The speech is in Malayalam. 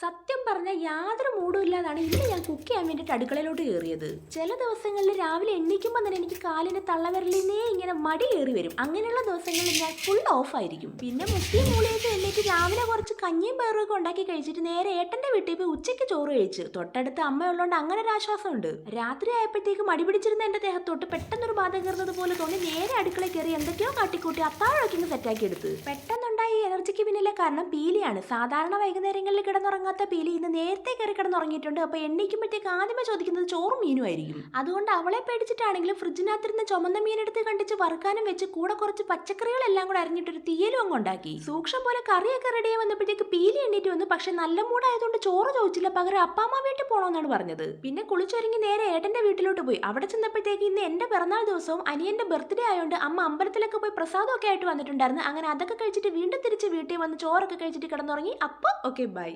സത്യം പറഞ്ഞാൽ യാതൊരു മൂടും ഇല്ലാതാണ് ഇന്ന് ഞാൻ കുക്ക് ചെയ്യാൻ വേണ്ടിയിട്ട് അടുക്കളയിലോട്ട് കയറിയത്. ചില ദിവസങ്ങളിൽ രാവിലെ എണ്ണിക്കുമ്പോൾ തന്നെ എനിക്ക് കാലിന് തള്ളവിരലിന്നേ ഇങ്ങനെ മടി കയറി വരും. അങ്ങനെയുള്ള ദിവസങ്ങളിൽ ഞാൻ ഫുൾ ഓഫ് ആയിരിക്കും. പിന്നെ മുട്ടിയും മൂളിയൊക്കെ എണ്ണീറ്റ് രാവിലെ കുറച്ച് കഞ്ഞിയും പയറും ഒക്കെ ഉണ്ടാക്കി കഴിച്ചിട്ട് നേരെ ഏട്ടന്റെ വീട്ടിൽ പോയി ഉച്ചയ്ക്ക് ചോറ് കഴിച്ച്. തൊട്ടടുത്ത് അമ്മയുള്ളതുകൊണ്ട് അങ്ങനെ ഒരു ആശ്വാസമുണ്ട്. രാത്രി ആയപ്പോഴത്തേക്ക് മടി പിടിച്ചിരുന്ന എന്റെ ദേഹത്തോട്ട് പെട്ടെന്നൊരു ബാധ കയറുന്നത് പോലെ തോന്നി നേരെ അടുക്കളയിൽ കയറി എന്തൊക്കെയോ കാട്ടിക്കൂട്ടി അത്താഴൊക്കെ ഇങ്ങ് സെറ്റാക്കി എടുത്ത്. പെട്ടെന്നുണ്ടായ ഈ എനർജിക്ക് പിന്നിലെ കാരണം പീലിയാണ്. സാധാരണ വൈകുന്നേരങ്ങളിൽ കിടന്നുറങ്ങാത്ത പീലി ഇന്ന് നേരത്തെ കയറി കിടന്നുറങ്ങിയിട്ടുണ്ട്. അപ്പൊ എണ്ണിക്കുമ്പോഴത്തേക്ക് ആദ്യമേ ചോദിക്കുന്നത് ചോറും മീനും ആയിരിക്കും. അതുകൊണ്ട് അവളെ പേടിച്ചിട്ടാണെങ്കിലും ഫ്രിഡ്ജിനകത്തിരുന്ന് ചുമന്ന മീനെടുത്ത് കണ്ടിച്ച് വറുക്കാനും വെച്ച് കൂടെ കുറച്ച് പച്ചക്കറികളെല്ലാം കൂടെ അരിഞ്ഞിട്ടൊരു തീയലും അങ്ങ് ഉണ്ടാക്കി. സൂക്ഷം പോലെ കറിയൊക്കെ റെഡിയായി വന്നപ്പോഴത്തേക്ക് എണ്ണീറ്റ് വന്നു. പക്ഷെ നല്ല മൂടായതുകൊണ്ട് ചോറ് ചോദിച്ചില്ല. പകരം അപ്പാമ്മ വീട്ടിൽ പോകണമെന്നാണ് പറഞ്ഞത്. പിന്നെ കുളിച്ചൊരുങ്ങി നേരെ ഏട്ടന്റെ വീട്ടിലോട്ട് പോയി. അവിടെ ചെന്നപ്പോഴത്തേക്ക് ഇന്ന് എന്റെ പിറന്നാൾ ദിവസവും അനിയന്റെ ബർത്ത്ഡേ ആയതുകൊണ്ട് അമ്മ അമ്പലത്തിലൊക്കെ പോയി പ്രസാദമൊക്കെ ആയിട്ട് വന്നിട്ടുണ്ടായിരുന്നു. അങ്ങനെ അതൊക്കെ കഴിച്ചിട്ട് വീണ്ടും തിരിച്ച് വീട്ടിൽ വന്ന് ചോറൊക്കെ കഴിച്ചിട്ട് കിടന്നുറങ്ങി. അപ്പോൾ ഓക്കെ ബൈ.